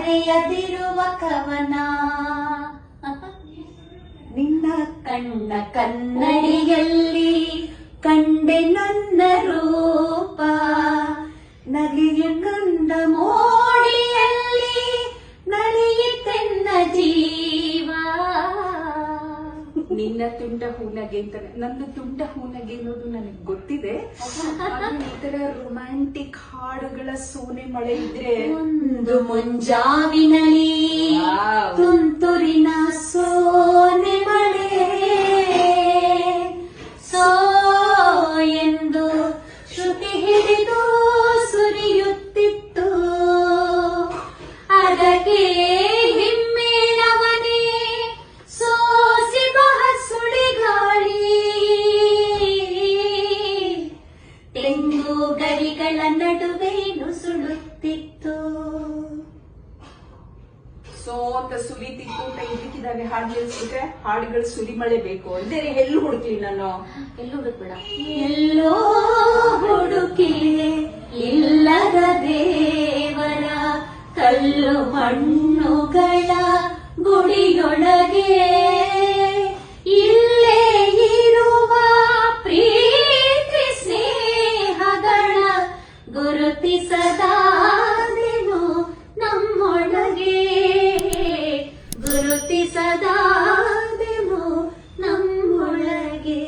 ಬರೆಯದಿರುವ ಕವನ. ನಿನ್ನ ಕಣ್ಣ ಕನ್ನಡಿಯಲ್ಲಿ ಕಂಡೆ ನನ್ನ ರೂಪ. ನಗೆಯ ಕಂದ ಮೋಡಿಯಲ್ಲಿ ನಲಿಯಿತೆನ್ನ ಜೀವ. ನಿನ್ನ ತುಂಡ ಹೂನಗೆ ಅಂತ ನನ್ನ ತುಂಡ ಹೂನಗೆ ಅನ್ನೋದು ನನಗೆ ಗೊತ್ತಿದೆ. ಈ ತರ ರೊಮ್ಯಾಂಟಿಕ್ ಹಾಡುಗಳ ಸೋನೆ ಮಳೆ ಇದ್ರೆ ಒಂದು ಮುಂಜಾವಿನಲಿ. ತುಂತುರಿನ ಸೋನೆ ಮಳೆ ಸೋ ಎಂದು ಶ್ರುತಿ ಹಿಡಿದು ಅಂತ ಸುಲಿತಿತ್ತು ಇದಕ್ಕಿದ್ದಾಗೆ ಹಾಡು ನಿಲ್ಸಿದ್ರೆ ಹಾಡುಗಳು ಸುಲಿ ಮಳೆ ಬೇಕು. ಅಲ್ಲದೆ ಎಲ್ಲೂ ಹುಡುಕ್ಲಿ ನಾನು. ಎಲ್ಲೂ ಹುಡುಕ್ಬೇಡ. ಎಲ್ಲೋ ಹುಡುಕಿ ಇಲ್ಲದ ದೇವರ ಕಲ್ಲು ಮಣ್ಣುಗಳ ಗುಡಿಯೊಳಗೆ ಇಲ್ಲೇ ಪ್ರೀತಿ ಸ್ನೇಹಗಳ ಗುರುತಿಸದಾದೆನು ಗುರುತಿಸದಾದೆನು ನಮ್ಮೊಳಗೆ.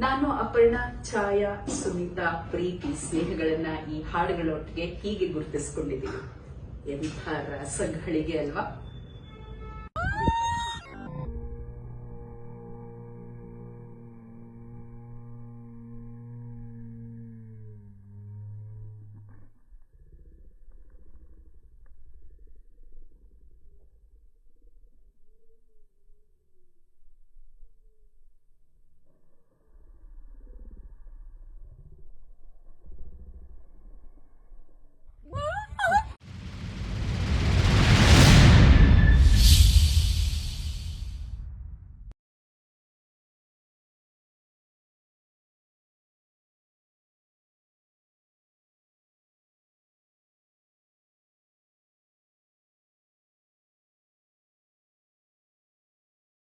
ನಾನು ಅಪರ್ಣ ಛಾಯಾ ಸುನೀತಾ ಪ್ರೀತಿ ಸ್ನೇಹಗಳನ್ನ ಈ ಹಾಡುಗಳೊಟ್ಟಿಗೆ ಹೀಗೆ ಗುರುತಿಸಿಕೊಂಡಿದ್ದೀನಿ. ಎಂಥ ರಸಗಳಿಗೆ ಅಲ್ವಾ?